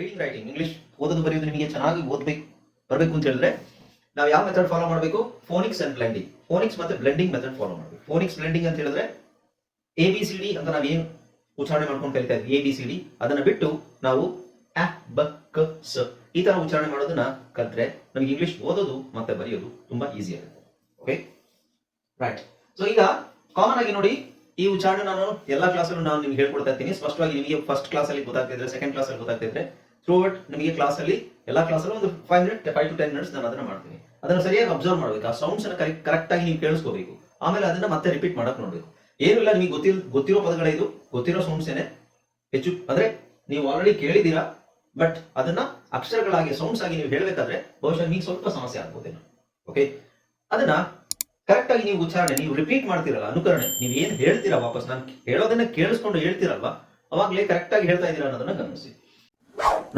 Reading writing English ಓದೋದು ಬರೆಯೋದು ನಿಮಗೆ ಚೆನ್ನಾಗಿ ಓದ್ಬೇಕು, ಬರಬೇಕು ಅಂತ ಹೇಳಿದ್ರೆ ನಾವು ಯಾವ ಮೆಥಡ್ ಫಾಲೋ ಮಾಡಬೇಕು? ಫೋನಿಕ್ಸ್ ಅಂಡ್ ಬ್ಲೆಂಡಿಂಗ್ ಫೋನಿಕ್ಸ್ ಮತ್ತೆ ಬ್ಲೆಂಡಿಂಗ್ ಮೆಥಡ್ ಫಾಲೋ ಮಾಡಬೇಕು. ಫೋನಿಕ್ಸ್ ಬ್ಲೆಂಡಿಂಗ್ ಅಂತ ಹೇಳಿದ್ರೆ ಎ ಬಿ ಸಿ ಡಿ ಅಂತ ನಾವೇನು ಉಚ್ಚಾರಣೆ ಮಾಡ್ಕೊಂಡು ಕಲಿತಾ ಇದ್ವಿ? ಎ ಬಿ ಸಿ ಡಿ ಅದನ್ನ ಬಿಟ್ಟು ನಾವು ಅ, ಬ, ಕ, ಸ ಈ ತರ ಉಚ್ಚಾರಣೆ ಮಾಡೋದನ್ನ ಕಲ್ತ್ರೆ ನಮಗೆ ಇಂಗ್ಲಿಷ್ ಓದೋದು ಮತ್ತೆ ಬರೆಯೋದು ತುಂಬಾ ಈಸಿ ಆಗುತ್ತೆ. ಓಕೆ ರೈಟ್ ಸೊ ಈಗ ಕಾಮನ್ ಆಗಿ ನೋಡಿ ಈ ಉಚ್ಚಾರಣೆ ನಾನು ಎಲ್ಲಾ ಕ್ಲಾಸಲ್ಲೂ ನಾನು ನಿಮ್ಗೆ ಹೇಳ್ಕೊಡ್ತಾ ಇರ್ತೀನಿ. ಸ್ಪಷ್ಟವಾಗಿ ನಿಮಗೆ ಫಸ್ಟ್ ಕ್ಲಾಸ್ ಅಲ್ಲಿ ಗೊತ್ತಾಗ್ತಿದ್ರೆ ಸೆಕೆಂಡ್ ಕ್ಲಾಸ್ ಅಲ್ಲಿ ಗೊತ್ತಾಗ್ತಿದ್ರೆ ಥ್ರೂ ನಮಗೆ ನಿಮಗೆ ಕ್ಲಾಸ್ ಅಲ್ಲಿ ಎಲ್ಲ ಅಲ್ಲಿ ಒಂದು five minute five to ten minutes ನಾನು ಅದನ್ನ ಮಾಡ್ತೀನಿ. ಅದನ್ನ ಸರಿಯಾಗಿ ಅಬ್ಸರ್ವ್ ಮಾಡಬೇಕು. ಆ ಸೌಂಡ್ಸ್ ಅನ್ನ ಕರೆಕ್ಟ್ ಆಗಿ ನೀವು ಕೇಳಿಸ್ಕೋಬೇಕು. ಆಮೇಲೆ ಅದನ್ನ ಮತ್ತೆ ರಿಪೀಟ್ ಮಾಡಕ್ ನೋಡ್ಬೇಕು. ಏನಿಲ್ಲ ನಿಮಗೆ ಗೊತ್ತಿಲ್, ಗೊತ್ತಿರೋ ಪದಗಳ ಇದು. ಗೊತ್ತಿರೋ ಸೌಂಡ್ಸ್ ಏನೇ. ಹೆಚ್ಚು, ಅಂದ್ರೆ ನೀವು ಆಲ್ರೆಡಿ ಕೇಳಿದೀರಾ ಬಟ್ ಅದನ್ನ ಅಕ್ಷರಗಳಾಗಿ ಸೌಂಡ್ಸ್ ಆಗಿ ನೀವು ಹೇಳಬೇಕಾದ್ರೆ ಬಹುಶಃ ನಿಮಗೆ ಸ್ವಲ್ಪ ಸಮಸ್ಯೆ ಆಗ್ಬೋದೇನೋ. ಓಕೆ ಅದನ್ನ ಕರೆಕ್ಟ್ ಆಗಿ ನೀವು ಉಚ್ಚಾರಣೆ, ನೀವು ರಿಪೀಟ್ ಮಾಡ್ತಿರಲ್ಲ, ಅನುಕರಣೆ, ನೀವು ಏನ್ ಹೇಳ್ತೀರಾ ವಾಪಸ್? ನಾನು ಹೇಳೋದನ್ನ ಕೇಳಿಸ್ಕೊಂಡು ಹೇಳ್ತಿರಲ್ವಾ? ಅವಾಗ್ಲೇ ಕರೆಕ್ಟ್ ಆಗಿ ಹೇಳ್ತಾ ಇದ್ದೀರಾ ಅನ್ನೋದನ್ನ ಗಮನಿಸಿ.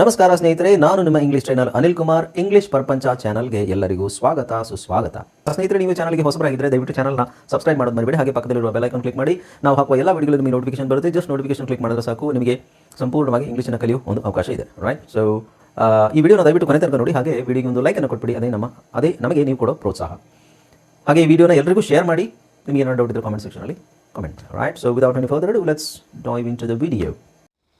ನಮಸ್ಕಾರ ಸ್ನೇಹಿತರೆ, ನಾನು ನಿಮ್ಮ English trainer Anil Kumar. English Prapancha ಚಾನಲ್ಗೆ ಎಲ್ಲರಿಗೂ ಸ್ವಾಗತ, ಸುಸ್ವಾಗತ. ಸ್ನೇಹಿತರೆ, ನೀವು ಚಾನಲ್ಗೆ ಹೊಸಬರಾಗಿದ್ದರೆ ದಯವಿಟ್ಟು ಚಾನಲ್ನ ಸಬ್ಸ್ಕ್ರೈಬ್ ಮಾಡೋದು ಮರಿಬೇಡಿ. ಹಾಗೆ ಪಕ್ಕದಲ್ಲಿರುವ ಐಕಾನ್ ಕ್ಲಿಕ್ ಮಾಡಿ. ನಾವು ಹಾಕುವ ಎಲ್ಲ ವಿಡಿಯೋಗಳು ನಿಮಗೆ ನೋಟಿಫಿಕೇಶನ್ ಬರುತ್ತೆ. ಜಸ್ಟ್ ನೋಟಿಫಿಕೇಶನ್ ಕ್ಲಿಕ್ ಮಾಡಿದ್ರೆ ಸಾಕು, ನಿಮಗೆ ಸಂಪೂರ್ಣವಾಗಿ ಇಂಗ್ಲೀಷನ್ನು ಕಲಿಯುವ ಒಂದು ಅವಕಾಶ ಇದೆ. ರೈಟ್ ಸೊ ಈ ವಿಡಿಯೋನ ದಯವಿಟ್ಟು ಕೊನೆ ತನಕ ನೋಡಿ. ಹಾಗೆ ವಿಡಿಯೋಗೆ ಒಂದು ಲೈಕನ್ನು ಕೊಟ್ಬಿಡಿ. ಅದೇ ನಮ್ಮ, ಅದೇ ನಮಗೆ ನೀವು ಕೊಡೋ ಪ್ರೋತ್ಸಾಹ. ಹಾಗೆ ಈ ವಿಡಿಯೋನ ಎಲ್ಲರಿಗೂ ಶೇರ್ ಮಾಡಿ. ನಿಮಗೆ ಏನಾದರೂ ಡೌಟ್ ಇದ್ದರೆ ಕಾಮೆಂಟ್ ಸೆಕ್ಷನಲ್ಲಿ comment right so without any further let's dive into the video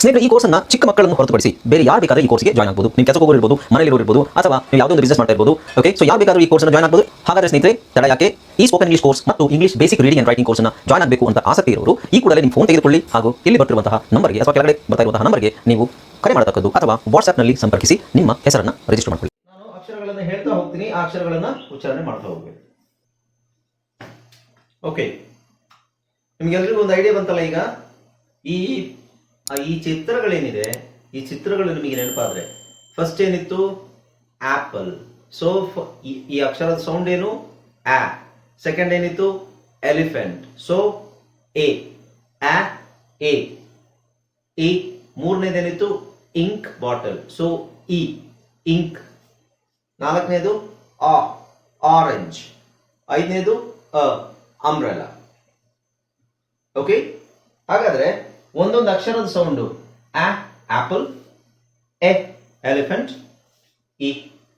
ಸ್ನೇಹಿತರೆ, ಈ ಕೋರ್ಸ್ನ ಚಿಕ್ಕ ಮಕ್ಕಳನ್ನು ಹೊರತುಪಡಿಸಿ ಬೇರೆ ಯಾರು ಬೇಕಾದ್ರೆ ಈ ಕೋರ್ಸ್ಗೆ ಜಾಯ್ನ್ ಆಗಬಹುದು ನೀವು ಕೆಲಸ ಹೋಗಿರ್ಬೋದು ಮನೆಯಲ್ಲಿ ಇರ್ಬೋದು, ಅಥವಾ ನೀವು ಯಾವುದೋ ಒಂದು ಬಿಸ್ನೆಸ್ ಮಾಡ್ತಾ ಇರ್ಬೋದು ಓಕೆ ಸೊ ಯಾರು ಬೇಕಾದ್ರೂ ಈ ಕೋರ್ಸ್ನ ಜಾಯ್ನ್ ಆಗಬಹುದು ಹಾಗಾದ್ರೆ ಸ್ನೇಹಿತರೆ, ತಡ ಯಾಕೆ? ಈ ಸ್ಪೋಕನ್ ಇಂಗ್ಲಿಷ್ ಕೋರ್ಸ್ ಮತ್ತು English basic reading and writing ಕೋರ್ಸ್ನ ಜಾಯ್ನ್ ಆಗಬೇಕು ಅಂತ ಆಸಕ್ತಿ ಇರೋರು, ಈ ಕೂಡಲೇ ನಿಮ್ಮ ಫೋನ್ ತೆಗೆದುಕೊಳ್ಳಿ. ಹಾಗೂ ಇಲ್ಲಿ ಬರ್ತಿರುವಂತಹ ನಂಬರ್ಗೆ ಅಥವಾ ಕೆಳಗಡೆ ಬರ್ತಾ ಇರುವಂತಹ ನಂಬರ್ಗೆ ನೀವು ಕರೆ ಮಾಡತಕ್ಕದ್ದು ಅಥವಾ ವಾಟ್ಸ್ಆಪ್ನಲ್ಲಿ ಸಂಪರ್ಕಿಸಿ ನಿಮ್ಮ ಹೆಸರನ್ನು ರಿಜಿಸ್ಟರ್ ಮಾಡಿಕೊಳ್ಳಿ. ನಾನು ಅಕ್ಷರಗಳನ್ನು ಹೇಳ್ತಾ ಹೋಗ್ತೀನಿ, ಆ ಅಕ್ಷರಗಳನ್ನು ಉಚ್ಚಾರಣೆ ಮಾಡ್ತಾ ಹೋಗ್ಬೇಕು. ಓಕೆ ನಿಮಗೆಲ್ಲರಿಗೂ ಒಂದು ಐಡಿಯಾ ಬಂತಲ್ಲ ಈಗ? ಈ ಈ ಚಿತ್ರಗಳೇನಿದೆ, ಈ ಚಿತ್ರಗಳು ನಿಮಗೆ ನೆನಪಾದ್ರೆ ಫಸ್ಟ್ ಏನಿತ್ತು? ಆಪಲ್ ಸೊ ಈ ಅಕ್ಷರದ ಸೌಂಡ್ ಏನು? ಆ ಸೆಕೆಂಡ್ ಏನಿತ್ತು? ಎಲಿಫೆಂಟ್ ಸೊ ಎ ಆ ಎ ಮೂರನೇದೇನಿತ್ತು ಇಂಕ್ ಬಾಟಲ್ ಸೊ ಇ ಇಂಕ್ ನಾಲ್ಕನೇದು? ಆ ಆರೆಂಜ್ ಐದನೇದು? ಅ ಅಂಬ್ರೆಲಾ ಓಕೆ ಹಾಗಾದ್ರೆ ಒಂದೊಂದು ಅಕ್ಷರದ ಸೌಂಡು ಆ ಆಪಲ್ ಎ ಎಲಿಫೆಂಟ್ ಇ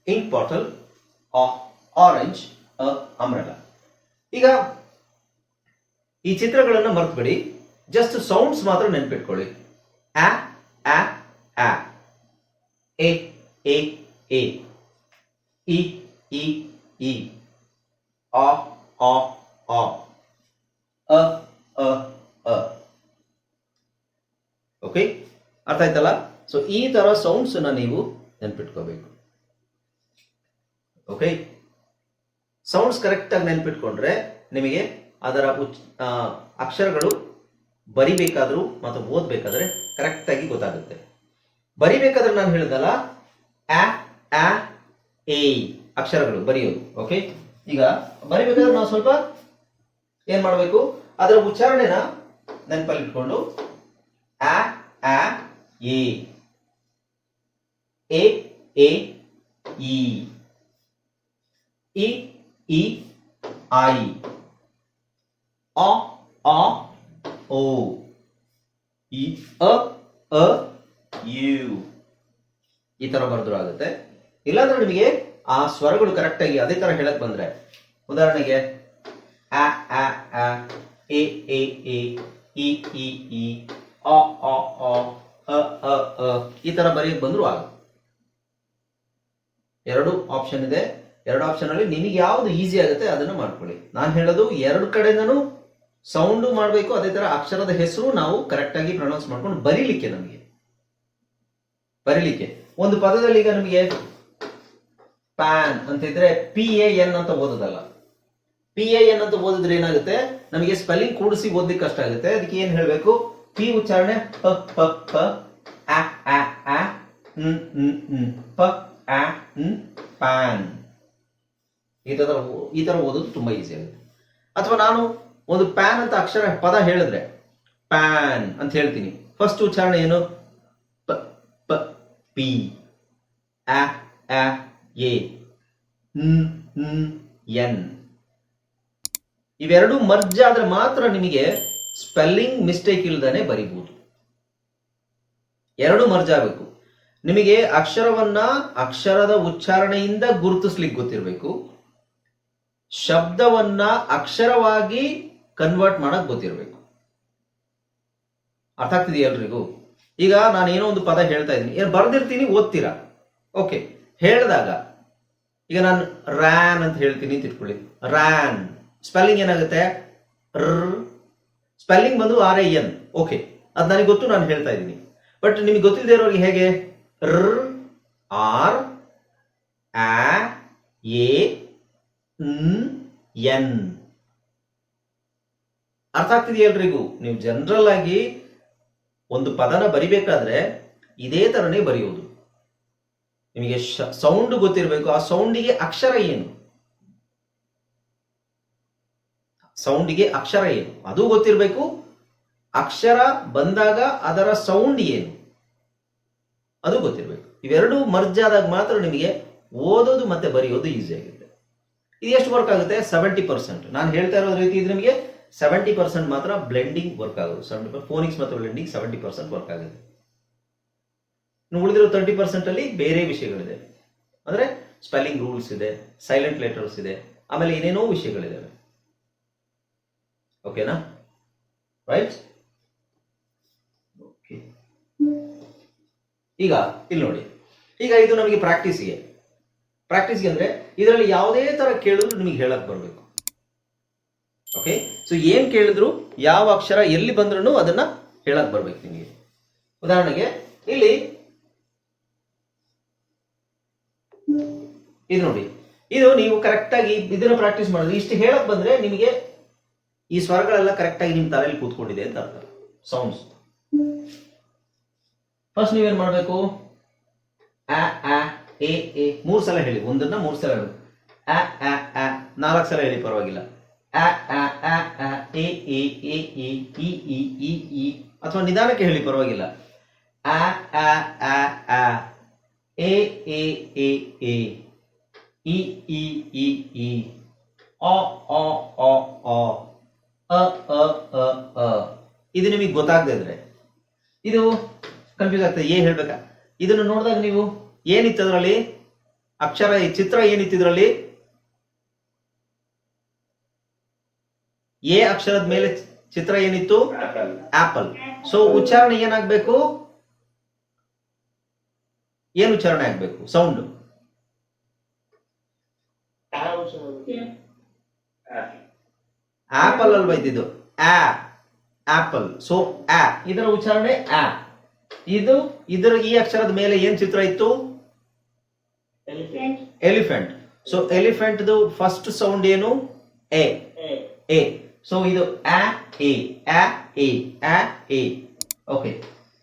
ಇಂಕ್ ಬಾಟಲ್ ಆ ಆರೆಂಜ್ ಅ ಅಮ್ರಲ ಈಗ ಈ ಚಿತ್ರಗಳನ್ನು ಮರೆತುಬಿಡಿ. ಜಸ್ಟ್ ಸೌಂಡ್ಸ್ ಮಾತ್ರ ನೆನ್ಪಿಟ್ಕೊಳ್ಳಿ. ಆ ಆ ಆ, ಎ ಎ ಎ, ಇ ಇ ಇ, ಆ ಆ ಆ, ಅ ಅ ಅ. ಓಕೆ? ಅರ್ಥ ಆಯ್ತಲ್ಲ? ಸೊ ಈ ತರ ಸೌಂಡ್ಸ್ ನೀವು ನೆನ್ಪಿಟ್ಕೋಬೇಕು. ಓಕೆ? ಸೌಂಡ್ಸ್ ಕರೆಕ್ಟ್ ಆಗಿ ನೆನ್ಪಿಟ್ಕೊಂಡ್ರೆ ನಿಮಗೆ ಅದರ ಉಚ್ ಅಕ್ಷರಗಳು ಬರಿಬೇಕಾದ್ರೂ ಮತ್ತು ಓದ್ಬೇಕಾದ್ರೆ ಕರೆಕ್ಟ್ ಆಗಿ ಗೊತ್ತಾಗುತ್ತೆ. ಬರಿಬೇಕಾದ್ರೆ ನಾನು ಹೇಳಿದಲ್ಲ ಎ, ಅಕ್ಷರಗಳು ಬರೆಯೋದು. ಓಕೆ? ಈಗ ಬರಿಬೇಕಾದ್ರೆ ನಾವು ಸ್ವಲ್ಪ ಏನ್ ಮಾಡಬೇಕು? ಅದರ ಉಚ್ಚಾರಣೆನ ನೆನಪಲ್ಲಿ ಇಟ್ಕೊಂಡು ಆ ಆ ಎ ಎ ಎ ಇ ಇ ಇ ಐ ಅ ಆ ಓ ಇ ಅ ಅ ಯು ಈ ತರ ಬರೆದ್ರು ಆಗುತ್ತೆ. ಇಲ್ಲಾಂದ್ರೆ ನಿಮಗೆ ಆ ಸ್ವರಗಳು ಕರೆಕ್ಟ್ ಆಗಿ ಅದೇ ತರ ಹೇಳಕ್ ಬಂದ್ರೆ. ಉದಾಹರಣೆಗೆ ಆ ಆ ಅ, ಎ ಎ ಎ, ಇ ಇ ಇ. ಅ ಅ ಅ ಅ ಅ ಅ. ಈ ತರ ಬರೆಯಕ್ ಬಂದ್ರು ಆಗ ಎರಡು ಆಪ್ಷನ್ ಇದೆ. ಎರಡು ಆಪ್ಷನ್ ಅಲ್ಲಿ ನಿಮಗೆ ಯಾವ್ದು ಈಸಿ ಆಗುತ್ತೆ ಅದನ್ನು ಮಾಡ್ಕೊಳ್ಳಿ. ನಾನು ಹೇಳೋದು ಎರಡು ಕಡೆನೂ ಸೌಂಡು ಮಾಡಬೇಕು, ಅದೇ ತರ ಅಕ್ಷರದ ಹೆಸರು ನಾವು ಕರೆಕ್ಟ್ ಆಗಿ ಪ್ರೊನೌನ್ಸ್ ಮಾಡ್ಕೊಂಡು ಬರೀಲಿಕ್ಕೆ ನಮಗೆ. ಬರೀಲಿಕ್ಕೆ. ಒಂದು ಪದದಲ್ಲಿ ಈಗ ನಮಗೆ ಪ್ಯಾನ್ ಅಂತ ಇದ್ರೆ ಪಿ ಎ ಎನ್ ಅಂತ ಓದೋದಲ್ಲ. ಪಿ ಎ ಎನ್ ಅಂತ ಓದಿದ್ರೆ ಏನಾಗುತ್ತೆ? ನಮಗೆ ಸ್ಪೆಲ್ಲಿಂಗ್ ಕೂಡಿಸಿ ಓದಲಿಕ್ಕೆ ಕಷ್ಟ ಆಗುತ್ತೆ. ಅದಕ್ಕೆ ಏನ್ ಹೇಳ್ಬೇಕು? ಪಿ ಉಚ್ಚಾರಣೆ ಪ ಪ ಪ, ಆ ಆ ಆ ಹ್ಮ್ ಹ್ಮ್ ಹ್ಮ್ ಪ ಪ್ಯಾನ್ ಪ್ಯಾನ್ ಈ ತರ ಈ ಥರ ಓದೋದು ತುಂಬಾ ಈಸಿ ಆಗುತ್ತೆ. ಅಥವಾ ನಾನು ಒಂದು ಪ್ಯಾನ್ ಅಂತ ಅಕ್ಷರ ಪದ ಹೇಳಿದ್ರೆ, ಪ್ಯಾನ್ ಅಂತ ಹೇಳ್ತೀನಿ. ಫಸ್ಟ್ ಉಚ್ಚಾರಣೆ ಏನು? ಪ ಪ, ಪಿ, ಆ ಆ, ಎ, ನ್ ನ್, ಎನ್. ಇವೆರಡು ಮರ್ಜ್ ಆದ್ರೆ ಮಾತ್ರ ನಿಮಗೆ ಸ್ಪೆಲ್ಲಿಂಗ್ ಮಿಸ್ಟೇಕ್ ಇಲ್ದಾನೆ ಬರಿಬಹುದು ಎರಡು ಮರ್ಜ ಆಗಬೇಕು. ನಿಮಗೆ ಅಕ್ಷರವನ್ನ ಅಕ್ಷರದ ಉಚ್ಚಾರಣೆಯಿಂದ ಗುರುತಿಸ್ಲಿಕ್ಕೆ ಗೊತ್ತಿರಬೇಕು. ಶಬ್ದವನ್ನ ಅಕ್ಷರವಾಗಿ ಕನ್ವರ್ಟ್ ಮಾಡಕ್ ಗೊತ್ತಿರಬೇಕು. ಅರ್ಥ ಆಗ್ತಿದೆಯಾ ಎಲ್ರಿಗೂ? ಈಗ ನಾನು ಏನೋ ಒಂದು ಪದ ಹೇಳ್ತಾ ಇದ್ದೀನಿ. ಏನು ಬರ್ದಿರ್ತೀನಿ ಓದ್ತೀರಾ? ಓಕೆ, ಹೇಳಿದಾಗ. ಈಗ ನಾನು ರ್ಯಾನ್ ಅಂತ ಹೇಳ್ತೀನಿ ಅಂತ ಇಟ್ಕೊಳ್ಳಿ ರ್ಯಾನ್. ಸ್ಪೆಲ್ಲಿಂಗ್ ಏನಾಗುತ್ತೆ? ಸ್ಪೆಲ್ಲಿಂಗ್ ಬಂದು ಆರ್ ಐ ಎನ್ ಓಕೆ ಅದು ನನಗೆ ಗೊತ್ತು, ನಾನು ಹೇಳ್ತಾ ಇದ್ದೀನಿ. ಬಟ್ ನಿಮಗೆ ಗೊತ್ತಿಲ್ಲದೆ ಇರೋರಿಗೆ ಹೇಗೆ? ರ್ ಆರ್ ಆ ಎ ಎನ್ ಅರ್ಥ ಆಗ್ತಿದೆಯಾ ಎಲ್ರಿಗೂ? ನೀವು ಜನರಲ್ ಆಗಿ ಒಂದು ಪದನ ಬರಿಬೇಕಾದ್ರೆ ಇದೇ ತರನೇ ಬರೆಯುವುದು ನಿಮಗೆ ಸೌಂಡ್ ಗೊತ್ತಿರಬೇಕು. ಆ ಸೌಂಡಿಗೆ ಅಕ್ಷರ ಏನು? ಸೌಂಡಿಗೆ ಅಕ್ಷರ ಏನು? ಅದು ಗೊತ್ತಿರಬೇಕು. ಅಕ್ಷರ ಬಂದಾಗ ಅದರ ಸೌಂಡ್ ಏನು? ಅದು ಗೊತ್ತಿರಬೇಕು. ಇವೆರಡು ಮರ್ಜ್ ಆದಾಗ ಮಾತ್ರ ನಿಮಗೆ ಓದೋದು ಮತ್ತೆ ಬರೆಯೋದು ಈಸಿ ಆಗುತ್ತೆ. ಇದು ಎಷ್ಟು ವರ್ಕ್ ಆಗುತ್ತೆ? ಸೆವೆಂಟಿ ಪರ್ಸೆಂಟ್ ನಾನು ಹೇಳ್ತಾ ಇರೋ ರೀತಿ ಇದು ನಿಮಗೆ ಸೆವೆಂಟಿ ಪರ್ಸೆಂಟ್ ಮಾತ್ರ ಬ್ಲೆಂಡಿಂಗ್ ವರ್ಕ್ ಆಗೋದು. ಸೆವೆಂಟಿ ಫೋನಿಕ್ಸ್ ಮತ್ತು ಬ್ಲೆಂಡಿಂಗ್ ಸೆವೆಂಟಿ ಪರ್ಸೆಂಟ್ ವರ್ಕ್ ಆಗುತ್ತೆ. ಇನ್ನು ಉಳಿದಿರೋ ತರ್ಟಿ ಪರ್ಸೆಂಟ್ ಅಲ್ಲಿ ಬೇರೆ ವಿಷಯಗಳಿದೆ. ಅಂದ್ರೆ ಸ್ಪೆಲ್ಲಿಂಗ್ ರೂಲ್ಸ್ ಇದೆ ಸೈಲೆಂಟ್ ಲೆಟರ್ಸ್ ಇದೆ, ಆಮೇಲೆ ಏನೇನೋ ವಿಷಯಗಳಿದಾವೆ. ಓಕೆನಾ ರೈಟ್ ಓಕೆ ಈಗ, ಇಲ್ಲಿ ನೋಡಿ. ಈಗ ಇದು ನಮಗೆ ಪ್ರಾಕ್ಟೀಸ್ಗೆ ಪ್ರಾಕ್ಟೀಸ್ಗೆ ಅಂದ್ರೆ ಇದರಲ್ಲಿ ಯಾವುದೇ ತರ ಕೇಳಿದ್ರು ನಿಮಗೆ ಹೇಳಕ್ ಬರಬೇಕು. ಓಕೆ ಸೊ ಏನ್ ಕೇಳಿದ್ರು, ಯಾವ ಅಕ್ಷರ ಎಲ್ಲಿ ಬಂದ್ರೂ ಅದನ್ನ ಹೇಳಕ್ ಬರ್ಬೇಕು ನಿಮಗೆ. ಉದಾಹರಣೆಗೆ, ಇಲ್ಲಿ ಇದು ನೋಡಿ. ಇದು ನೀವು ಕರೆಕ್ಟಾಗಿ ಇದನ್ನು ಪ್ರಾಕ್ಟೀಸ್ ಮಾಡೋದು. ಇಷ್ಟು ಹೇಳಕ್ ಬಂದ್ರೆ ನಿಮಗೆ ಈ ಸ್ವರಗಳೆಲ್ಲ ಕರೆಕ್ಟ್ ಆಗಿ ನಿಮ್ ತಲೆಯಲ್ಲಿ ಕೂತ್ಕೊಂಡಿದೆ ಅಂತ ಅರ್ಥ. ಸೌಂಡ್ಸ್ ಫಸ್ಟ್ ನೀವೇನ್ ಮಾಡ್ಬೇಕು? ಆ ಅ, ಎ ಎ. ಮೂರ್ ಸಲ ಹೇಳಿ. ಒಂದನ್ನ ಮೂರ್ ಸಲ ಹೇಳಿ. ಅ ಅ ಅ. ನಾಲ್ಕು ಸಲ ಹೇಳಿ, ಪರವಾಗಿಲ್ಲ. ಅ ಅ ಅ ಎ ಎ ಇ ಇ ಅಥವಾ ನಿಧಾನಕ್ಕೆ ಹೇಳಿ, ಪರವಾಗಿಲ್ಲ. ಅ ಅ ಅ ಅ. ಎ ಎ ಎ ಎ. ಇ ಇ ಇ. ಅ ಅ ಅ ಅ. ಅ ಅ ಅ ಅ. ಇದು ನಿಮಗೆ ಗೊತ್ತಾಗದೇ ಇದ್ರೆ. ಇದು ಕನ್ಫ್ಯೂಸ್ ಆಗ್ತದೆ. ಏ ಹೇಳ್ಬೇಕಾ? ಇದನ್ನು ನೋಡಿದಾಗ ನೀವು ಏನಿತ್ತು ಅದರಲ್ಲಿ? ಅಕ್ಷರ ಈ ಚಿತ್ರ ಏನಿತ್ತು ಇದರಲ್ಲಿ? ಎ ಅಕ್ಷರದ ಮೇಲೆ ಚಿತ್ರ ಏನಿತ್ತು? ಆಪಲ್. ಸೊ ಉಚ್ಚಾರಣೆ ಏನಾಗಬೇಕು? ಏನ್ ಉಚ್ಚಾರಣೆ ಆಗ್ಬೇಕು? ಸೌಂಡ್ ಆಪಲ್ ಅಲ್ವಾ ಇದ್ದಿದ್ದು? ಆ ಆಪಲ್ ಸೊ ಆ ಇದರ ಉಚ್ಚಾರಣೆ ಆ ಇದು ಇದರ ಈ ಅಕ್ಷರದ ಮೇಲೆ ಏನ್ ಚಿತ್ರ ಇತ್ತು? Elephant so elephant first sound ಏನು? ಎ ಎ ಸೊ ಇದು ಆ ಎ ಆ ಎ ಆ ಎ ಓಕೆ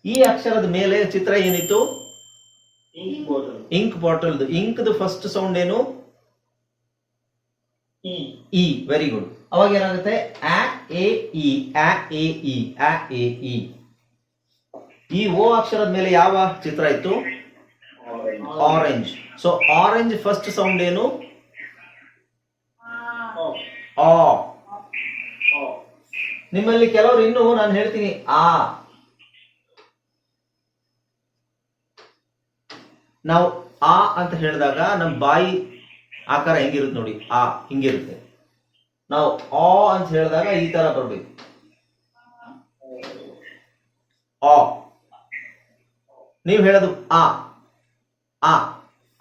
ಈ ಅಕ್ಷರದ ಮೇಲೆ ಚಿತ್ರ ಏನಿತ್ತು? Ink bottle ink first sound ಏನು? ಇ ವೆರಿ ಗುಡ್ ಅವಾಗ ಏನಾಗುತ್ತೆ? ಆ ಎ ಇ ಆ ಎ ಇ ಆ ಎ ಇ. ಈ ಓ ಅಕ್ಷರದ ಮೇಲೆ ಯಾವ ಚಿತ್ರ ಇತ್ತು? Orange so orange first sound ಏನು? ಆ ನಿಮ್ಮಲ್ಲಿ ಕೆಲವರು ಇನ್ನು ನಾನು ಹೇಳ್ತೀನಿ ಆ. ನಾವು ಆ ಅಂತ ಹೇಳಿದಾಗ ನಮ್ಮ ಬಾಯಿ ಆಕಾರ ಹೆಂಗಿರುತ್ತೆ ನೋಡಿ ಆ ಹಿಂಗಿರುತ್ತೆ. ನಾವು ಆ ಅಂತ ಹೇಳಿದಾಗ ಈ ತರ ಬರ್ಬೇಕು. ಆ. ನೀವು ಹೇಳೋದು ಆ. ಆ.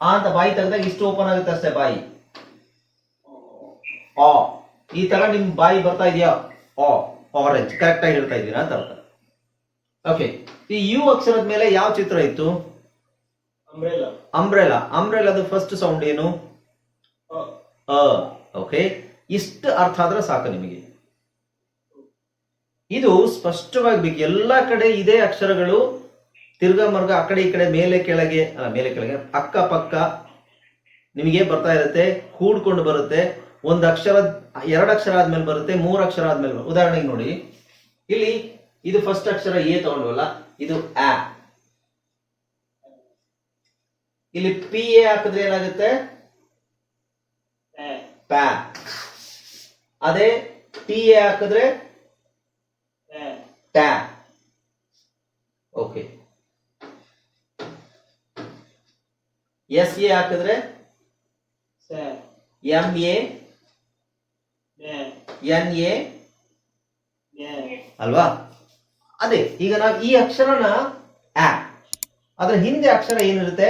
ಆ ಅಂತ ಬಾಯಿ ತೆಗೆದಾಗ ಇಷ್ಟು ಓಪನ್ ಆಗುತ್ತೆ ಅಷ್ಟೇ ಬಾಯಿ. ಆ. ಈ ತರ ನಿಮ್ ಬಾಯಿ ಬರ್ತಾ ಇದೆಯಾ? ಆ. ಆರೆಂಜ್ ಕರೆಕ್ಟ್ ಆಗಿ ಹೇಳ್ತಾ ಇದ್ದೀರಾ ಅಂತ ಅರ್ಥ. ಓಕೆ ಈ ಯು ಅಕ್ಷರದ ಮೇಲೆ ಯಾವ ಚಿತ್ರ ಇತ್ತು? ಅಂಬ್ರೆಲಾ ಅಂಬ್ರೆಲಾದ ಫಸ್ಟ್ ಸೌಂಡ್ ಏನು? ಓಕೆ ಇಷ್ಟು ಅರ್ಥ ಆದ್ರೆ ಸಾಕು ನಿಮಗೆ. ಇದು ಸ್ಪಷ್ಟವಾಗಿ ಬೇಕು ಎಲ್ಲ ಕಡೆ ಇದೇ ಅಕ್ಷರಗಳು ತಿರ್ಗಾ ಮರ್ಗ ಆ ಕಡೆ ಈ ಕಡೆ ಮೇಲೆ ಕೆಳಗೆ ಅಲ್ಲ ಮೇಲೆ ಕೆಳಗೆ ಅಕ್ಕ ಪಕ್ಕ ನಿಮಗೆ ಬರ್ತಾ ಇರುತ್ತೆ ಕೂಡ್ಕೊಂಡು ಬರುತ್ತೆ. ಒಂದು ಅಕ್ಷರ ಎರಡು ಅಕ್ಷರ ಆದ್ಮೇಲೆ ಬರುತ್ತೆ ಮೂರು ಅಕ್ಷರ ಆದ್ಮೇಲೆ ಬರುತ್ತೆ. ಉದಾಹರಣೆಗೆ ನೋಡಿ. ಇಲ್ಲಿ ಇದು ಫಸ್ಟ್ ಅಕ್ಷರ ಎ ತಗೊಂಡ್ವಲ್ಲ ಇದು ಆ. ಇಲ್ಲಿ ಪಿ ಎ ಹಾಕಿದ್ರೆ ಏನಾಗುತ್ತೆ? ಪ್ಯಾ. ಅದೇ ಟಿ ಎ ಹಾಕಿದ್ರೆ ಟ್ಯಾ ಓಕೆ ಎಸ್ ಎ ಹಾಕಿದ್ರೆ ಎಂ ಎ ಎನ್ ಎ, ಅಲ್ವಾ? ಅದೇ, ಈಗ ನಾವು ಈ ಅಕ್ಷರನ ಆ ಅದ್ರ ಹಿಂದೆ ಅಕ್ಷರ ಏನಿರುತ್ತೆ?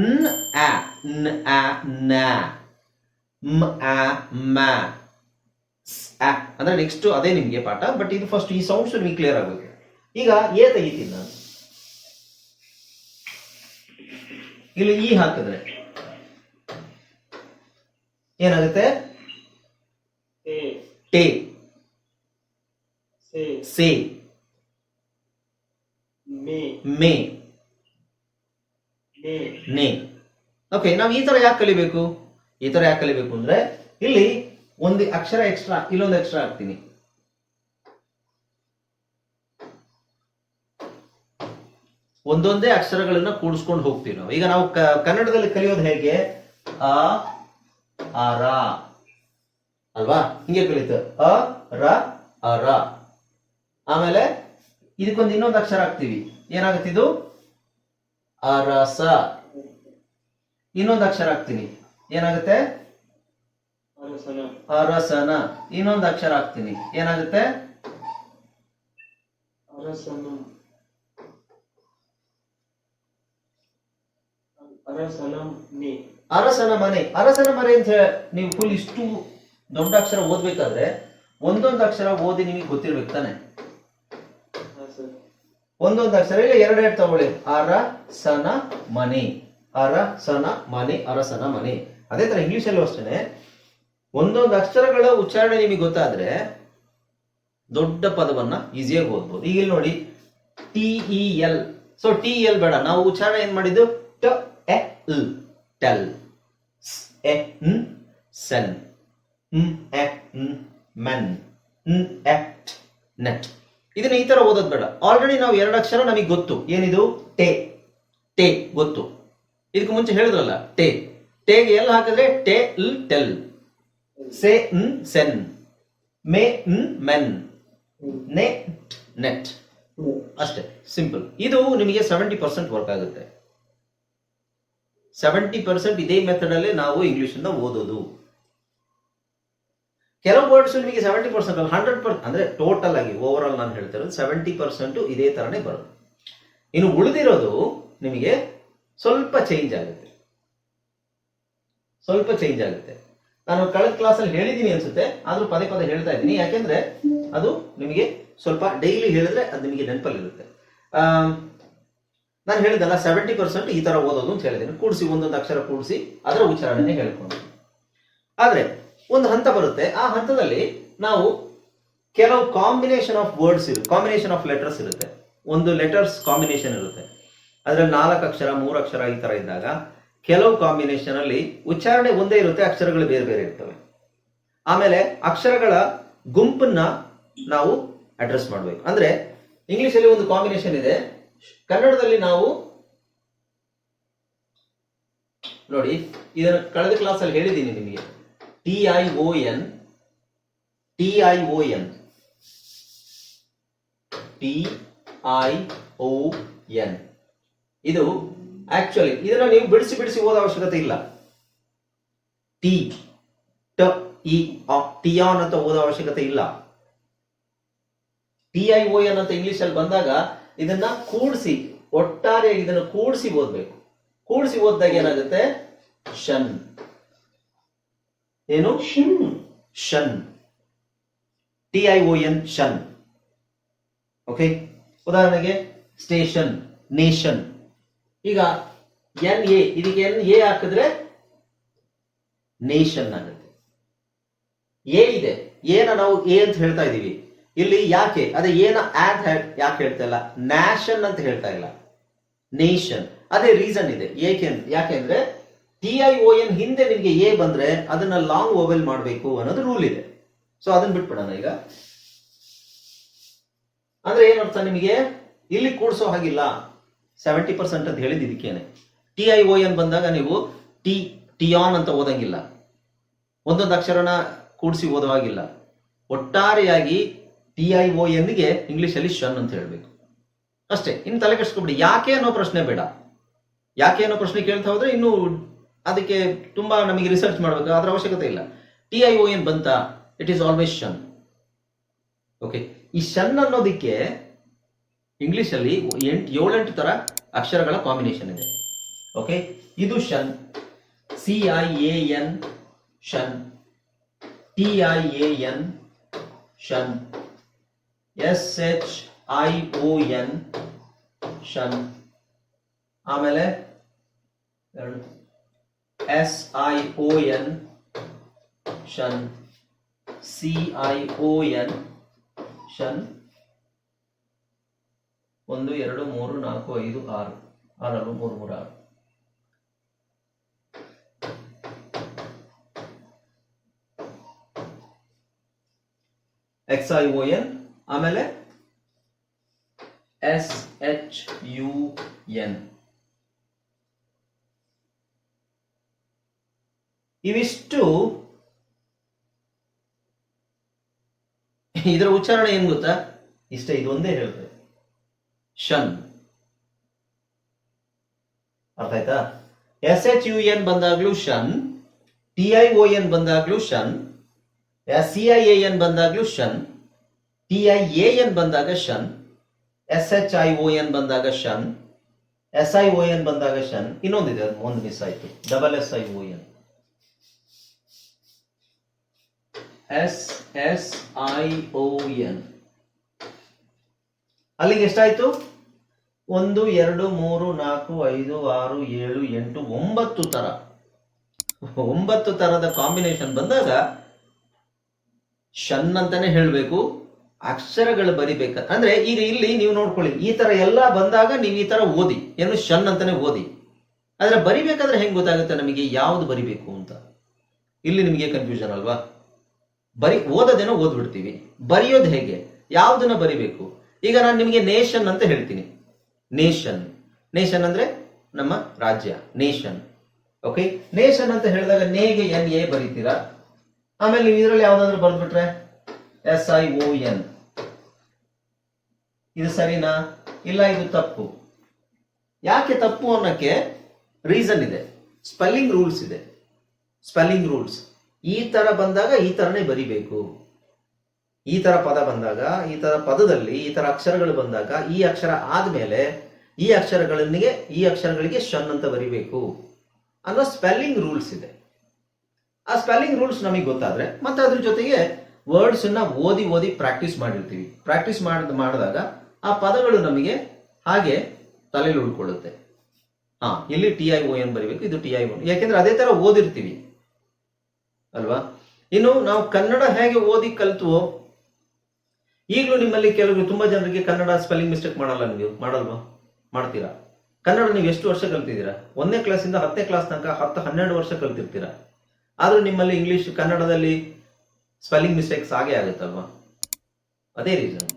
ನ್ ಆ ನ್ ಆ ನ. ಮ ಆ ಮ. ಆ ಅಂದ್ರೆ ನೆಕ್ಸ್ಟ್ ಅದೇ ನಿಮ್ಗೆ ಪಾಠ ಬಟ್ ಇದು ಫಸ್ಟ್ ಈ ಸೌಂಡ್ಸ್ ನಿಮಗೆ ಕ್ಲಿಯರ್ ಆಗಬೇಕು ಈಗ ಎ ತೆಗಿತೀನಿ ನಾನು. ಇಲ್ಲಿ ಈ ಹಾಕಿದ್ರೆ ಏನಾಗುತ್ತೆ? ಟೇ. ಸೇ. ಮೇ. ನೇ. ಓಕೆ ನಾವು ಈ ತರ ಯಾಕೆ ಕಲಿಬೇಕು? ಈ ತರ ಯಾಕೆ ಕಲಿಬೇಕು ಅಂದ್ರೆ ಇಲ್ಲಿ ಒಂದು ಅಕ್ಷರ ಎಕ್ಸ್ಟ್ರಾ ಇಲ್ಲೊಂದು ಎಕ್ಸ್ಟ್ರಾ ಹಾಕ್ತೀನಿ. ಒಂದೊಂದೇ ಅಕ್ಷರಗಳನ್ನ ಕೂಡಿಸ್ಕೊಂಡು ಹೋಗ್ತೀವಿ ನಾವು. ಈಗ ನಾವು ಕನ್ನಡದಲ್ಲಿ ಕಲಿಯೋದು ಹೇಗೆ? ಅ ಆ, ರ. ಅಲ್ವಾ? ಹಿಂಗೆ ಕಲಿತು. ಅ ರ ಅರ ಆಮೇಲೆ ಇದಕ್ಕೊಂದು ಇನ್ನೊಂದು ಅಕ್ಷರ ಹಾಕ್ತೀವಿ. ಏನಾಗುತ್ತೆ ಇದು? ಅರಸ. ಇನ್ನೊಂದು ಅಕ್ಷರ ಹಾಕ್ತೀನಿ. ಏನಾಗುತ್ತೆ? ಅರಸನ. ಇನ್ನೊಂದು ಅಕ್ಷರ ಹಾಕ್ತೀನಿ. ಏನಾಗುತ್ತೆ? ಅರಸನ. ಅರಸನ ಮನೆ. ಅರಸನ ಮನೆ. ಅಂತ ಹೇಳಿ ನೀವು ಫುಲ್ ಇಷ್ಟು ದೊಡ್ಡ ಅಕ್ಷರ ಓದ್ಬೇಕಾದ್ರೆ ಒಂದೊಂದು ಅಕ್ಷರ ಓದಿ ನಿಮಗೆ ಗೊತ್ತಿರ್ಬೇಕು ತಾನೆ. ಒಂದೊಂದು ಅಕ್ಷರ. ಇಲ್ಲ ಎರಡೆರಡು ತಗೊಳ್ಳಿ. ಅರಸನ ಮನೆ. ಅರಸನ ಮನೆ. ಅರಸನ ಮನೆ. ಅದೇ ತರ ಇಂಗ್ಲಿಷ್ ಅಲ್ಲೂ ಅಷ್ಟೇನೆ. ಒಂದೊಂದು ಅಕ್ಷರಗಳ ಉಚ್ಚಾರಣೆ ನಿಮಗೆ ಗೊತ್ತಾದ್ರೆ ದೊಡ್ಡ ಪದವನ್ನ ಈಸಿಯಾಗಿ ಓದ್ಬೋದು. ಈಗ ಇಲ್ಲಿ ನೋಡಿ T E L so T L ಬೇಡ. ನಾವು ಉಚ್ಚಾರಣೆ ಏನ್ ಮಾಡಿದ್ದು? ಟ, ಎ ಟೆಲ್. ಎ ಸೆನ್ ಮೆನ್. ನೆಟ್. ಇದನ್ನ ಈ ತರ ಓದೋದು ಬೇಡ. ಆಲ್ರೆಡಿ ನಾವು ಎರಡು ಅಕ್ಷರ ನಮಗೆ ಗೊತ್ತು. ಏನಿದು? ಟೆ. ಟೆ ಗೊತ್ತು. ಇದಕ್ಕೆ ಮುಂಚೆ ಹೇಳಿದ್ರಲ್ಲ, ಟೇ. ಟೇಗೆ ಎಲ್ ಹಾಕಿದ್ರೆ ಟೆ, ಲ್, ಟೆಲ್. ಸೆ ನ್ ಸೆನ್ ಮೇ ನ್ ಮೆನ್ ನೆ ನೆಟ್ ಅಷ್ಟೇ. ಸಿಂಪಲ್ ಇದು ನಿಮಗೆ ಸೆವೆಂಟಿ ಪರ್ಸೆಂಟ್ ವರ್ಕ್ ಆಗುತ್ತೆ. ಸೆವೆಂಟಿ ಪರ್ಸೆಂಟ್ ಇದೇ ಮೆಥಡ್ ಅಲ್ಲೇ ನಾವು ಇಂಗ್ಲಿಷ್ ಅನ್ನ ಓದೋದು. ಕೆಲವು ವರ್ಡ್ಸ್ ನಿಮಗೆ ಸೆವೆಂಟಿ ಪರ್ಸೆಂಟ್ ಅಲ್ಲಿ ಹಂಡ್ರೆಡ್ ಪರ್ಸೆಂಟ್ ಅಂದ್ರೆ ಟೋಟಲ್ ಆಗಿ ಓವರ್ ಆಲ್ ನಾನು ಹೇಳ್ತಾ ಇರೋದು ಸೆವೆಂಟಿ ಪರ್ಸೆಂಟ್ ಇದೇ ತರನೇ ಬರುತ್ತೆ. ಇನ್ನು ಉಳಿದಿರೋದು ನಿಮಗೆ ಸ್ವಲ್ಪ ಚೇಂಜ್ ಆಗುತ್ತೆ. ಸ್ವಲ್ಪ ಚೇಂಜ್ ಆಗುತ್ತೆ. ನಾನು ಕಳೆದ ಕ್ಲಾಸಲ್ಲಿ ಹೇಳಿದ್ದೀನಿ ಅನ್ಸುತ್ತೆ, ಆದರೂ ಪದೇ ಪದೇ ಹೇಳ್ತಾ ಇದ್ದೀನಿ. ಯಾಕೆಂದ್ರೆ ಅದು ನಿಮಗೆ ಸ್ವಲ್ಪ ಡೈಲಿ ಹೇಳಿದ್ರೆ ಅದು ನಿಮಗೆ ನೆನಪಲ್ಲಿರುತ್ತೆ. ನಾನು ಹೇಳಿದಲ್ಲ ಸೆವೆಂಟಿ ಪರ್ಸೆಂಟ್ ಈ ತರ ಓದೋದು ಅಂತ ಹೇಳಿದ್ದೀನಿ. ಕೂಡಿಸಿ, ಒಂದೊಂದು ಅಕ್ಷರ ಕೂಡಿಸಿ, ಅದರ ಉಚ್ಚಾರಣೆ ಹೇಳ್ಕೊಂಡು. ಆದ್ರೆ, ಒಂದು ಹಂತ ಬರುತ್ತೆ. ಆ ಹಂತದಲ್ಲಿ ನಾವು ಕೆಲವು ಕಾಂಬಿನೇಷನ್ ಆಫ್ ವರ್ಡ್ಸ್ ಇರುತ್ತೆ ಕಾಂಬಿನೇಷನ್ ಆಫ್ ಲೆಟರ್ಸ್ ಇರುತ್ತೆ. ಒಂದು ಲೆಟರ್ಸ್ ಕಾಂಬಿನೇಷನ್ ಇರುತ್ತೆ. ಅದ್ರಲ್ಲಿ ನಾಲ್ಕು ಅಕ್ಷರ, ಮೂರು ಅಕ್ಷರ ಈ ತರ ಇದ್ದಾಗ ಕೆಲವು ಕಾಂಬಿನೇಷನ್ ಅಲ್ಲಿ ಉಚ್ಚಾರಣೆ ಒಂದೇ ಇರುತ್ತೆ, ಅಕ್ಷರಗಳು ಬೇರೆ ಬೇರೆ ಇರ್ತವೆ. ಆಮೇಲೆ ಅಕ್ಷರಗಳ ಗುಂಪನ್ನ ನಾವು ಅಡ್ರೆಸ್ ಮಾಡಬೇಕು. ಅಂದ್ರೆ ಇಂಗ್ಲಿಷ್ ಅಲ್ಲಿ ಒಂದು ಕಾಂಬಿನೇಷನ್ ಇದೆ. ಕನ್ನಡದಲ್ಲಿ ನಾವು ನೋಡಿ, ಇದನ್ನು ಕಳೆದ ಕ್ಲಾಸ್ ಅಲ್ಲಿ ಹೇಳಿದ್ದೀನಿ ನಿಮಗೆ. T I O N T I O N T I O N ಇದು ಆಕ್ಚುಲಿ ಇದನ್ನ ನೀವು ಬಿಡಿಸಿ ಬಿಡಿಸಿ ಓದೋ ಅವಶ್ಯಕತೆ ಇಲ್ಲ. ಟಿ ಟ ಇ ಟಿಯಾನ್ ಅಂತ ಓದೋ ಅವಶ್ಯಕತೆ ಇಲ್ಲ. ಟಿ ಐ ಓ ಎನ್ ಅಂತ ಇಂಗ್ಲಿಷ್ ಅಲ್ಲಿ ಬಂದಾಗ ಇದನ್ನ ಕೂಡಿಸಿ ಒಟ್ಟಾರೆ ಇದನ್ನ ಕೂಡಿಸಿ ಓದ್ಬೇಕು. ಕೂಡಿಸಿ ಓದಿದಾಗ ಏನಾಗುತ್ತೆ? ಶನ್. ಏನು? ಶನ್. ಟಿ ಐ ಓ ಎನ್ ಶನ್. ಓಕೆ ಉದಾಹರಣೆಗೆ ಸ್ಟೇಷನ್ ನೇಷನ್ ಈಗ ಎನ್ ಎ, ಇದಕ್ಕೆ ಎನ್ ಎ ಹಾಕಿದ್ರೆ ನೇಷನ್ ಆಗುತ್ತೆ. ಎ ಇದೆ. ಏನ ನಾವು ಎ ಅಂತ ಹೇಳ್ತಾ ಇದೀವಿ ಇಲ್ಲಿ ಯಾಕೆ? ಅದೇ ಏನ ಆಡ್ ಯಾಕೆ ಹೇಳ್ತಾ ಇಲ್ಲ? ನ್ಯಾಷನ್ ಅಂತ ಹೇಳ್ತಾ ಇಲ್ಲ. ನೇಷನ್ ಅದೇ ರೀಸನ್ ಇದೆ. ಏಕೆ ಯಾಕೆಂದ್ರೆ ಟಿ ಐ ಓ ಎನ್ ಹಿಂದೆ ನಿಮಗೆ ಎ ಬಂದ್ರೆ ಅದನ್ನ ಲಾಂಗ್ ಓವೆಲ್ ಮಾಡಬೇಕು ಅನ್ನೋದು ರೂಲ್ ಇದೆ. ಸೊ ಅದನ್ನ ಬಿಟ್ಬಿಡೋಣ ಈಗ. ಅಂದ್ರೆ ಏನರ್ಥ ನಿಮಗೆ? ಇಲ್ಲಿ ಕೂಡಿಸೋ ಹಾಗಿಲ್ಲ. ಸೆವೆಂಟಿ ಪರ್ಸೆಂಟ್ ಅಂತ ಹೇಳಿದ್ ಇದಕ್ಕೇನೆ. ಟಿ ಐ ಓ ಎನ್ ಬಂದಾಗ ನೀವು ಟಿ ಟಿಯಾನ್ ಅಂತ ಓದಂಗಿಲ್ಲ. ಒಂದೊಂದು ಅಕ್ಷರನ ಕೂಡಿಸಿ ಓದುವಾಗಿಲ್ಲ. ಒಟ್ಟಾರೆಯಾಗಿ ಟಿ ಐ ಓ ಎನ್ಗೆ ಇಂಗ್ಲೀಷಲ್ಲಿ ಶನ್ ಅಂತ ಹೇಳಬೇಕು. ಅಷ್ಟೇ, ಇನ್ನು ತಲೆ ಕೆಡಿಸ್ಕೊಬಿಡಿ. ಯಾಕೆ ಅನ್ನೋ ಪ್ರಶ್ನೆ ಬೇಡ. ಯಾಕೆ ಅನ್ನೋ ಪ್ರಶ್ನೆ ಕೇಳ್ತಾ ಹೋದ್ರೆ ಇನ್ನು ಅದಕ್ಕೆ ತುಂಬಾ ನಮಗೆ ರಿಸರ್ಚ್ ಮಾಡಬೇಕು, ಅದರ ಅವಶ್ಯಕತೆ ಇಲ್ಲ. ಟಿ ಐ ಓ ಎನ್ ಬಂತ ಇಟ್ ಈಸ್ ಆಲ್ವೇಸ್ ಶನ್. ಓಕೆ ಈ ಶನ್ ಅನ್ನೋದಕ್ಕೆ ಇಂಗ್ಲಿಷಲ್ಲಿ ಎಂಟು, ಏಳೆಂಟು ತರ ಅಕ್ಷರಗಳ ಕಾಂಬಿನೇಷನ್ ಇದೆ. ಓಕೆ ಇದು ಶನ್. ಸಿ ಐ ಎ ಎನ್ ಶನ್. T I A N ಶನ್. S H I O N ಶನ್. ಆಮೇಲೆ ಎಸ್ ಐ ಓ ಎನ್ ಶನ್. ಸಿ ಐ ಓ ಎನ್ ಶನ್. ಒಂದು, ಎರಡು, ಮೂರು, ನಾಲ್ಕು, ಐದು, ಆರು. ಆರಲ್ಲೂ ಮೂರು ಮೂರು, ಆರು. ಎಕ್ಸ್ ಐ ಓ ಎನ್ ಆಮೇಲೆ ಎಸ್ ಎಚ್ ಯು ಎನ್ ಇವಿಷ್ಟು ಇದರ ಉಚ್ಚಾರಣೆ ಏನ್ ಗೊತ್ತಾ? ಇಷ್ಟೇ ಇದೊಂದೇ ಹೇಳ್ತದೆ ಶನ್ ಅರ್ಥ ಆಯ್ತಾ? ಎಸ್ ಎಚ್ ಯು ಎನ್ ಬಂದಾಗ್ಲೂ ಶನ್ ಟಿ ಐ ಓ ಎನ್ ಬಂದಾಗ್ಲೂ ಶನ್ ಎಸ್ ಸಿ ಐ ಎನ್ ಬಂದಾಗ್ಲೂ ಶನ್ ಟಿ ಐ ಎ ಎನ್ ಬಂದಾಗ ಶನ್ S H I O N ಬಂದಾಗ ಶನ್ ಎಸ್ ಐ ಓ ಎನ್ ಬಂದಾಗ ಶನ್ ಇನ್ನೊಂದಿದೆ, ಒಂದು ಮಿಸ್ ಆಯ್ತು. Double S I O N S S I O N ಅಲ್ಲಿಗೆ ಎಷ್ಟಾಯ್ತು? ಒಂದು, ಎರಡು, ಮೂರು, ನಾಲ್ಕು, ಐದು, ಆರು, ಏಳು, ಎಂಟು, ಒಂಬತ್ತು ತರ ಒಂಬತ್ತು ತರದ ಕಾಂಬಿನೇಷನ್ ಬಂದಾಗ ಶನ್ ಅಂತಾನೆ ಹೇಳಬೇಕು, ಅಕ್ಷರಗಳು ಬರಿಬೇಕ. ಅಂದ್ರೆ ಈಗ ಇಲ್ಲಿ ನೀವು ನೋಡ್ಕೊಳ್ಳಿ, ಈ ತರ ಎಲ್ಲ ಬಂದಾಗ ನೀವು ಈ ತರ ಓದಿ. ಏನು ಶನ್ ಅಂತಾನೆ ಓದಿ. ಆದ್ರೆ ಬರಿಬೇಕಾದ್ರೆ ಹೆಂಗ್ ಗೊತ್ತಾಗುತ್ತೆ ನಮಗೆ? ಯಾವ್ದು ಬರಿಬೇಕು ಅಂತ. ಇಲ್ಲಿ ನಿಮಗೆ ಕನ್ಫ್ಯೂಷನ್ ಅಲ್ವಾ? ಬರಿ, ಓದೋದೇನೋ ಓದ್ಬಿಡ್ತೀವಿ. ಬರೆಯೋದು ಹೇಗೆ? ಯಾವ್ದನ್ನ ಬರಿಬೇಕು? ಈಗ ನಾನು ನಿಮಗೆ ನೇಷನ್ ಅಂತ ಹೇಳ್ತೀನಿ. ನೇಷನ್ ನೇಷನ್ ಅಂದ್ರೆ ನಮ್ಮ ರಾಜ್ಯ. ನೇಷನ್ ಓಕೆ ನೇಷನ್ ಅಂತ ಹೇಳಿದಾಗ ನೇಗೆ ಎನ್ ಎ ಬರೀತೀರಾ? ಆಮೇಲೆ ನೀವು ಇದರಲ್ಲಿ ಯಾವ್ದಾದ್ರು ಬರೆದ್ಬಿಟ್ರೆ? ಎಸ್ ಐ ಓ ಎನ್ ಇದು ಸರಿನಾ? ಇಲ್ಲ, ಇದು ತಪ್ಪು. ಯಾಕೆ ತಪ್ಪು ಅನ್ನೋಕ್ಕೆ ರೀಸನ್ ಇದೆ. ಸ್ಪೆಲ್ಲಿಂಗ್ ರೂಲ್ಸ್ ಇದೆ. ಸ್ಪೆಲ್ಲಿಂಗ್ ರೂಲ್ಸ್ ಈ ತರ ಬಂದಾಗ ಈ ತರನೇ ಬರಿಬೇಕು. ಈ ತರ ಪದ ಬಂದಾಗ, ಈ ತರ ಪದದಲ್ಲಿ ಈ ತರ ಅಕ್ಷರಗಳು ಬಂದಾಗ, ಈ ಅಕ್ಷರ ಆದ್ಮೇಲೆ ಈ ಅಕ್ಷರಗಳಿಗೆ ಈ ಅಕ್ಷರಗಳಿಗೆ ಶನ್ ಅಂತ ಬರಿಬೇಕು ಅನ್ನೋ ಸ್ಪೆಲ್ಲಿಂಗ್ ರೂಲ್ಸ್ ಇದೆ. ಆ ಸ್ಪೆಲ್ಲಿಂಗ್ ರೂಲ್ಸ್ ನಮಗೆ ಗೊತ್ತಾದ್ರೆ ಮತ್ತೆ ಅದ್ರ ಜೊತೆಗೆ ವರ್ಡ್ಸ್ ಅನ್ನ ಓದಿ ಓದಿ ಪ್ರಾಕ್ಟೀಸ್ ಮಾಡಿರ್ತೀವಿ. ಪ್ರಾಕ್ಟೀಸ್ ಮಾಡ್ ಮಾಡಿದಾಗ ಆ ಪದಗಳು ನಮಗೆ ಹಾಗೆ ತಲೆಯಲ್ಲಿ ಉಳ್ಕೊಳ್ಳುತ್ತೆ. ಹಾ, ಇಲ್ಲಿ ಟಿ ಐ ಓ ಎನ್ ಬರಿಬೇಕು, ಇದು ಟಿ ಐ ಓ ಯಾಕೆಂದ್ರೆ ಅದೇ ತರ ಓದಿರ್ತೀವಿ. ಅಲ್ವಾ? ಇನ್ನು ನಾವು ಕನ್ನಡ ಹೇಗೆ ಓದಿ ಕಲ್ತುವೋ ಈಗಲೂ ನಿಮ್ಮಲ್ಲಿ ಕೆಲವರು ತುಂಬಾ ಜನರಿಗೆ ಕನ್ನಡ ಸ್ಪೆಲ್ಲಿಂಗ್ ಮಿಸ್ಟೇಕ್ ಮಾಡಲ್ಲ ನೀವು, ಮಾಡಲ್ವಾ? ಮಾಡ್ತೀರಾ? ಕನ್ನಡ ನೀವು ಎಷ್ಟು ವರ್ಷ ಕಲ್ತಿದ್ದೀರಾ? ಒಂದನೇ ಕ್ಲಾಸಿಂದ ಹತ್ತನೇ ಕ್ಲಾಸ್ ತನಕ ಹತ್ತು ಹನ್ನೆರಡು ವರ್ಷ ಕಲ್ತಿರ್ತೀರಾ? ಆದರೂ ನಿಮ್ಮಲ್ಲಿ ಇಂಗ್ಲಿಷ್ ಕನ್ನಡದಲ್ಲಿ ಸ್ಪೆಲ್ಲಿಂಗ್ ಮಿಸ್ಟೇಕ್ಸ್ ಆಗೇ ಆಗುತ್ತಲ್ವಾ? ಅದೇ ರೀಸನ್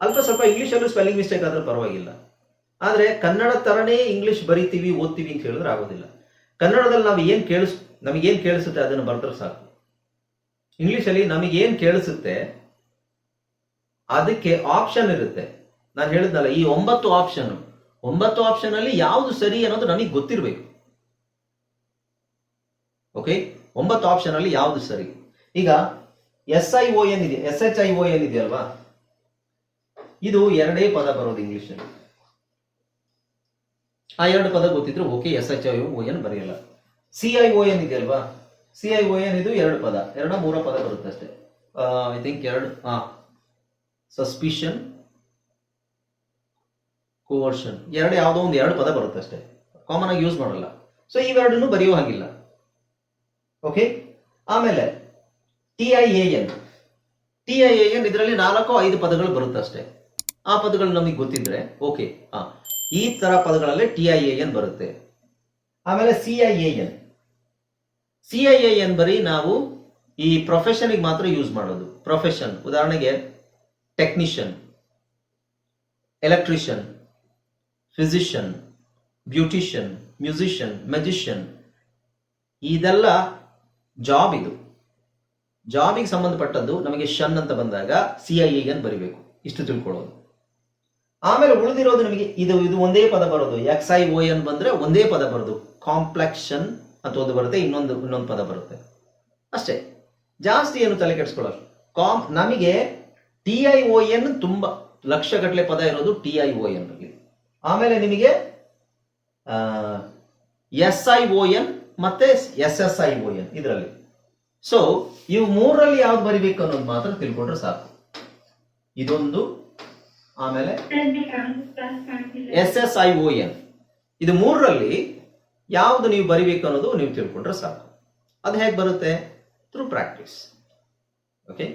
ಅಲ್ಪ ಸ್ವಲ್ಪ ಇಂಗ್ಲೀಷಲ್ಲೂ ಸ್ಪೆಲ್ಲಿಂಗ್ ಮಿಸ್ಟೇಕ್ ಆದ್ರೆ ಪರವಾಗಿಲ್ಲ. ಆದ್ರೆ ಕನ್ನಡ ತರನೇ ಇಂಗ್ಲಿಷ್ ಬರಿತೀವಿ, ಓದ್ತೀವಿ ಅಂತ ಹೇಳಿದ್ರೆ ಆಗೋದಿಲ್ಲ. ಕನ್ನಡದಲ್ಲಿ ನಾವು ಏನು ಕೇಳಿಸ್ ನಮಗೇನ್ ಕೇಳಿಸುತ್ತೆ ಅದನ್ನು ಬರೆದ್ರೆ ಸಾಕು. ಇಂಗ್ಲೀಷಲ್ಲಿ ನಮಗೇನು ಕೇಳಿಸುತ್ತೆ ಅದಕ್ಕೆ ಆಪ್ಷನ್ ಇರುತ್ತೆ. ನಾನು ಹೇಳಿದ್ನಲ್ಲ, ಈ ಒಂಬತ್ತು ಆಪ್ಷನ್ ಒಂಬತ್ತು ಆಪ್ಷನ್ ಅಲ್ಲಿ ಯಾವುದು ಸರಿ ಅನ್ನೋದು ನನಗೆ ಗೊತ್ತಿರಬೇಕು. ಓಕೆ ಒಂಬತ್ತು ಆಪ್ಷನ್ ಅಲ್ಲಿ ಯಾವುದು ಸರಿ? ಈಗ ಎಸ್ ಐ ಓ ಏನಿದೆ ಎಸ್ ಎಚ್ ಐ ಓ ಏನಿದೆ ಇದೆಯಲ್ವಾ ಇದು ಎರಡೇ ಪದ ಬರೋದು ಇಂಗ್ಲಿಷ್ ಆ ಎರಡು ಪದ ಗೊತ್ತಿದ್ರೆ okay S H I O N ಬರೆಯಲ್ಲ. C I O ಇದೆಯಲ್ವಾ ಸಿ ಐ ಓ ಎನ್ ಇದು ಎರಡು ಪದ. ಎರಡ ಮೂರ ಪದ ಬರುತ್ತೆ ಅಷ್ಟೇ ಐ ಥಿಂಕ್ ಎರಡು ಹಾ ಸಸ್ಪಿಷನ್ ಕೋವರ್ಷನ್ ಎರಡು ಯಾವುದೋ ಒಂದು ಎರಡು ಪದ ಬರುತ್ತೆ ಅಷ್ಟೇ. ಕಾಮನ್ ಆಗಿ ಯೂಸ್ ಮಾಡಲ್ಲ. ಸೊ ಇವೆರಡನ್ನು ಬರೆಯೋ ಹಾಗಿಲ್ಲ. ಓಕೆ ಆಮೇಲೆ T I A N T I A N ಇದರಲ್ಲಿ ನಾಲ್ಕು ಐದು ಪದಗಳು ಬರುತ್ತೆ ಅಷ್ಟೇ. ಆ ಪದಗಳು ನಮಗೆ ಗೊತ್ತಿದ್ರೆ ಓಕೆ ಹಾ ಈ ತರ ಪದಗಳಲ್ಲಿ ಟಿ ಐ ಎ ಎನ್ ಬರುತ್ತೆ. ಆಮೇಲೆ C I A N C I A N ಬರೀ ನಾವು ಈ ಪ್ರೊಫೆಷನ್ಗೆ ಮಾತ್ರ ಯೂಸ್ ಮಾಡೋದು. ಪ್ರೊಫೆಷನ್ ಉದಾಹರಣೆಗೆ technician electrician physician beautician musician magician ಇದೆಲ್ಲ ಜಾಬ್ ಇದು. ಜಾಬಿಗೆ ಸಂಬಂಧಪಟ್ಟದ್ದು ನಮಗೆ ಶನ್ ಅಂತ ಬಂದಾಗ ಸಿ ಐ ಎನ್ ಬರಿಬೇಕು. ಇಷ್ಟು ತಿಳ್ಕೊಳ್ಳೋದು. ಆಮೇಲೆ ಉಳಿದಿರೋದು ನಮಗೆ ಇದು ಇದು ಒಂದೇ ಪದ ಬರೋದು. ಎಕ್ಸ್ ಐ ಓ ಎನ್ ಬಂದ್ರೆ ಒಂದೇ ಪದ ಬರೋದು. ಕಾಂಪ್ಲೆಕ್ಷನ್ ಅಂತ ಒಂದು ಬರುತ್ತೆ, ಇನ್ನೊಂದು ಇನ್ನೊಂದು ಪದ ಬರುತ್ತೆ. ಅಷ್ಟೇ. ಜಾಸ್ತಿ ಏನು ತಲೆ ಕೆಡಿಸ್ಕೊಳ್ಳೋದು ಕಾಂ ನಮಗೆ ಟಿ ಐ ಓ ಎನ್ ತುಂಬಾ ಲಕ್ಷಗಟ್ಟಲೆ ಪದ ಇರೋದು ಟಿ ಐ ಓ ಎನ್ ಆಮೇಲೆ ನಿಮಗೆ ಎಸ್ ಐ ಓ ಎನ್ ಮತ್ತೆ S S I O N ಇದರಲ್ಲಿ. ಸೊ ಇವು ಮೂರರಲ್ಲಿ ಯಾವ್ದು ಬರಿಬೇಕು ಅನ್ನೋದು ಮಾತ್ರ ತಿಳ್ಕೊಂಡ್ರೆ ಸಾಕು. ಇದೊಂದು, ಆಮೇಲೆ S S I O N ಇದು ಮೂರರಲ್ಲಿ ಯಾವ್ದು ನೀವು ಬರಿಬೇಕು ಅನ್ನೋದು ನೀವು ತಿಳ್ಕೊಂಡ್ರೆ ಸಾಕು. ಅದು ಹೇಗೆ ಬರುತ್ತೆ? Through practice okay